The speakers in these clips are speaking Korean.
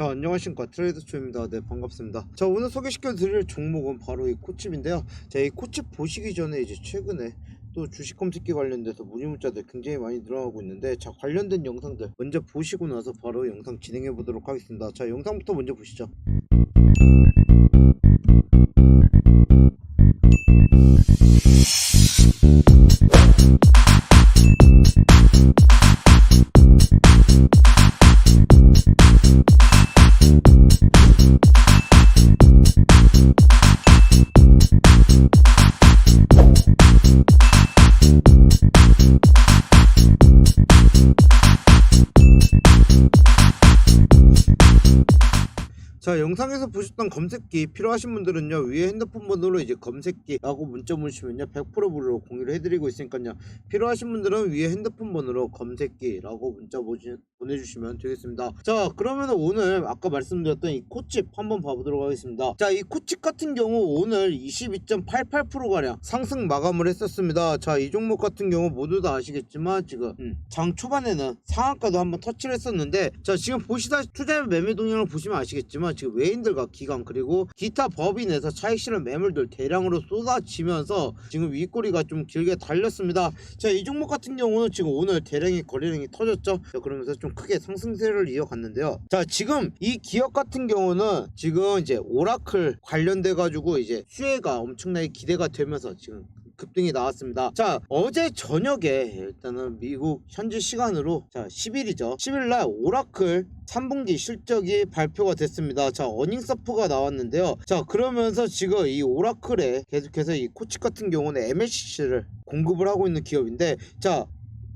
자 안녕하십니까. 트레이더초입니다. 네 반갑습니다. 자 오늘 소개시켜 드릴 종목은 바로 이 코칩인데요. 자 이 코칩 보시기 전에 이제 최근에 또 주식 검색기 관련돼서 문의 문자들 굉장히 많이 늘어나고 있는데 자 관련된 영상들 먼저 보시고 나서 바로 영상 진행해 보도록 하겠습니다. 자 영상부터 먼저 보시죠 자 영상에서 보셨던 검색기 필요하신 분들은요 위에 핸드폰 번호로 이제 검색기라고 문자 보시면요 100% 무료로 공유를 해드리고 있으니까요 필요하신 분들은 위에 핸드폰 번호로 검색기라고 문자 보시, 보내주시면 되겠습니다. 자 그러면 오늘 아까 말씀드렸던 이 코칩 한번 봐보도록 하겠습니다. 자 이 코칩 같은 경우 오늘 22.88%가량 상승 마감을 했었습니다. 자 이 종목 같은 경우 모두 다 아시겠지만 지금 음, 장 초반에는 상한가도 한번 터치를 했었는데 자 지금 보시다 투자 매매 동향을 보시면 아시겠지만 지금 외인들과 기관 그리고 기타 법인에서 차익 실현 매물들 대량으로 쏟아지면서 지금 윗꼬리가 좀 길게 달렸습니다. 자 이 종목 같은 경우는 지금 오늘 대량의 거래량이 터졌죠? 자, 그러면서 좀 크게 상승세를 이어갔는데요 자 지금 이 기업 같은 경우는 지금 이제 오라클 관련돼 가지고 이제 수혜가 엄청나게 기대가 되면서 지금 급등이 나왔습니다. 자, 어제 저녁에 일단은 미국 현지 시간으로 자, 10일이죠. 10일 날 오라클 3분기 실적이 발표가 됐습니다. 자, 어닝 서프가 나왔는데요. 자, 그러면서 지금 이 오라클에 계속해서 이 코치 같은 경우는 MLCC를 공급을 하고 있는 기업인데 자,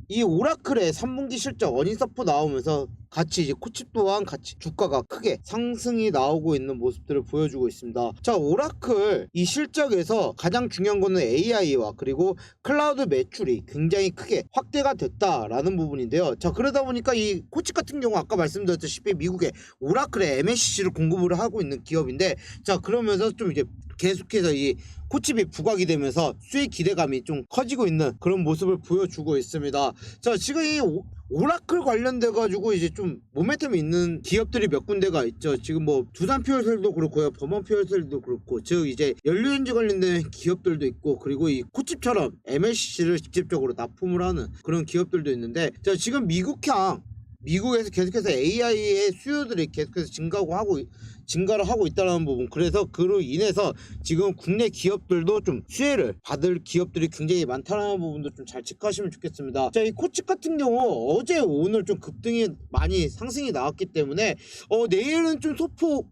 이 오라클의 3분기 실적 어닝 서프 나오면서 같이 이제 코치 또한 같이 주가가 크게 상승이 나오고 있는 모습들을 보여주고 있습니다. 자, 오라클 이 실적에서 가장 중요한 거는 AI와 그리고 클라우드 매출이 굉장히 크게 확대가 됐다라는 부분인데요. 자, 그러다 보니까 이 코치 같은 경우 아까 말씀드렸다시피 미국의 오라클의 MSC를 공급을 하고 있는 기업인데 자, 그러면서 좀 이제 계속해서 이 코칩이 부각이 되면서 수익 기대감이 좀 커지고 있는 그런 모습을 보여주고 있습니다. 자, 지금 이 오- 오라클 관련돼 가지고 이제 좀 모멘텀이 있는 기업들이 몇 군데가 있죠. 지금 뭐 두산 퓨얼셀도 그렇고요. 범원 퓨얼셀도 그렇고 즉 이제 연료연지 관련된 기업들도 있고 그리고 이 코칩처럼 MLCC를 직접적으로 납품을 하는 그런 기업들도 있는데 자, 지금 미국향 미국에서 계속해서 AI의 수요들이 계속해서 증가하고 하고 있- 증가를 하고 있다는 부분 그래서 그로 인해서 지금 국내 기업들도 좀 수혜를 받을 기업들이 굉장히 많다는 부분도 좀 잘 체크하시면 좋겠습니다 자 이 코치 같은 경우 어제 오늘 좀 급등이 많이 상승이 나왔기 때문에 어 내일은 좀 소폭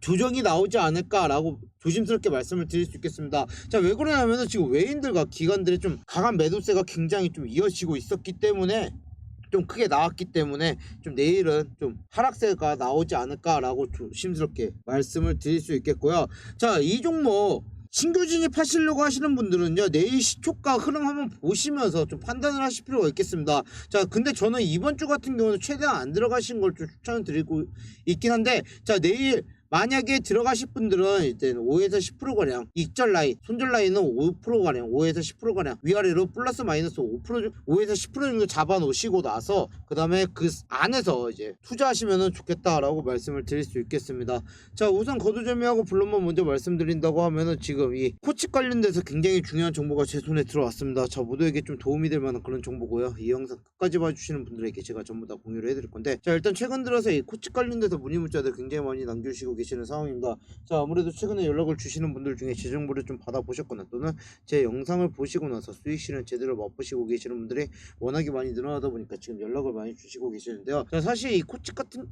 조정이 나오지 않을까라고 조심스럽게 말씀을 드릴 수 있겠습니다. 자, 왜 그러냐면은 지금 외인들과 기관들의 좀 강한 매도세가 굉장히 좀 이어지고 있었기 때문에 좀 크게 나왔기 때문에 좀 내일은 좀 하락세가 나오지 않을까라고 조심스럽게 말씀을 드릴 수 있겠고요. 자, 이 종목 신규 진입하시려고 하시는 분들은요 내일 시초가 흐름 한번 보시면서 좀 판단을 하실 필요가 있겠습니다 자 근데 저는 이번 주 같은 경우는 최대한 안 들어가신 걸 좀 추천을 드리고 있긴 한데 자 내일 만약에 들어가실 분들은 일단 5에서 10%가량 익절 라인, 손절 라인은 5%가량, 5에서 10%가량 위아래로 플러스 마이너스 5% 정- 5에서 10% 정도 잡아 놓으시고 나서 그 다음에 그 안에서 이제 투자하시면 좋겠다라고 말씀을 드릴 수 있겠습니다. 자 우선 거두절미하고 블록만 먼저 말씀드린다고 하면은 지금 이 코치 관련돼서 굉장히 중요한 정보가 제 손에 들어왔습니다. 자 모두에게 좀 도움이 될 만한 그런 정보고요. 이 영상 끝까지 봐주시는 분들에게 제가 전부 다 공유를 해드릴 건데 자 일단 최근 들어서 이 코치 관련돼서 문의 문자들 굉장히 많이 남겨주시고 계 시는 상황입니다. 자 아무래도 최근에 연락을 주시는 분들 중에 제 정보를 좀 받아보셨거나 또는 제 영상을 보시고 나서 수익 실현 제대로 맛보시고 계시는 분들이 워낙에 많이 늘어나다 보니까 지금 연락을 많이 주시고 계시는데요. 자 사실 이 코치 같은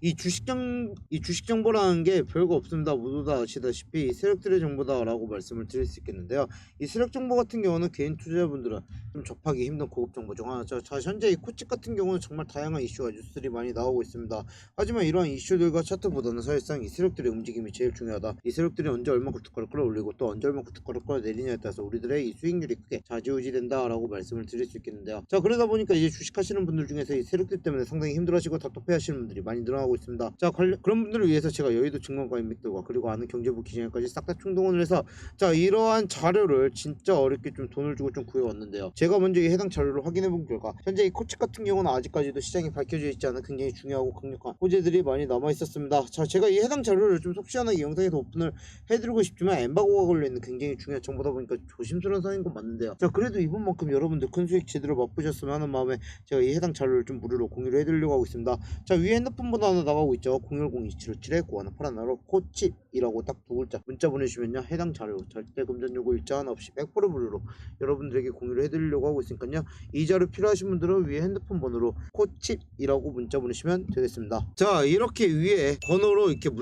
이 주식 정, 이 주식 정보라는 게 별거 없습니다. 모두 다 아시다시피 이 세력들의 정보다라고 말씀을 드릴 수 있겠는데요. 이 세력 정보 같은 경우는 개인 투자자분들은 좀 접하기 힘든 고급 정보 중 하나죠. 자, 현재 이 코치 같은 경우는 정말 다양한 이슈와 뉴스들이 많이 나오고 있습니다. 하지만 이러한 이슈들과 차트보다는 사실상 이 세력들의 움직임이 제일 중요하다. 이 세력들이 언제 얼마큼 특허를 끌어올리고 또 언제 얼마큼 특허를 끌어내리냐에 따라서 우리들의 이 수익률이 크게 좌지우지된다라고 말씀을 드릴 수 있겠는데요. 자 그러다 보니까 이제 주식하시는 분들 중에서 이 세력들 때문에 상당히 힘들어하시고 답답해하시는 분들이 많이 늘어나고 있습니다. 자 관련, 그런 분들을 위해서 제가 여의도 증권가 인맥들과 그리고 아는 경제부 기자님까지 싹다 총동원을 해서 자 이러한 자료를 진짜 어렵게 좀 돈을 주고 좀 구해왔는데요. 제가 먼저 이 해당 자료를 확인해 본 결과 현재 이 코치 같은 경우는 아직까지도 시장이 밝혀져 있지 않은 굉장히 중요하고 강력한 호재들이 많이 남아 있었습니다. 자 제가 이 해당 자료를 좀 속 시원하게 영상에서 오픈을 해드리고 싶지만 엠바고가 걸려있는 굉장히 중요한 정보다 보니까 조심스러운 상인 건 맞는데요. 자 그래도 이번만큼 여러분들 큰 수익 제대로 맛보셨으면 하는 마음에 제가 이 해당 자료를 좀 무료로 공유를 해드리려고 하고 있습니다. 자 위에 핸드폰 번호 하나 나가고 있죠. 010-2757에 9181로 코칩이라고 딱 두 글자 문자 보내주시면요 해당 자료 절대 금전 요구 일자 하나 없이 100% 무료로 여러분들에게 공유를 해드리려고 하고 있으니까요 이 자료 필요하신 분들은 위에 핸드폰 번호로 코칩이라고 문자 보내시면 되겠습니다 자 이렇게 위에 번호로 이렇게 문자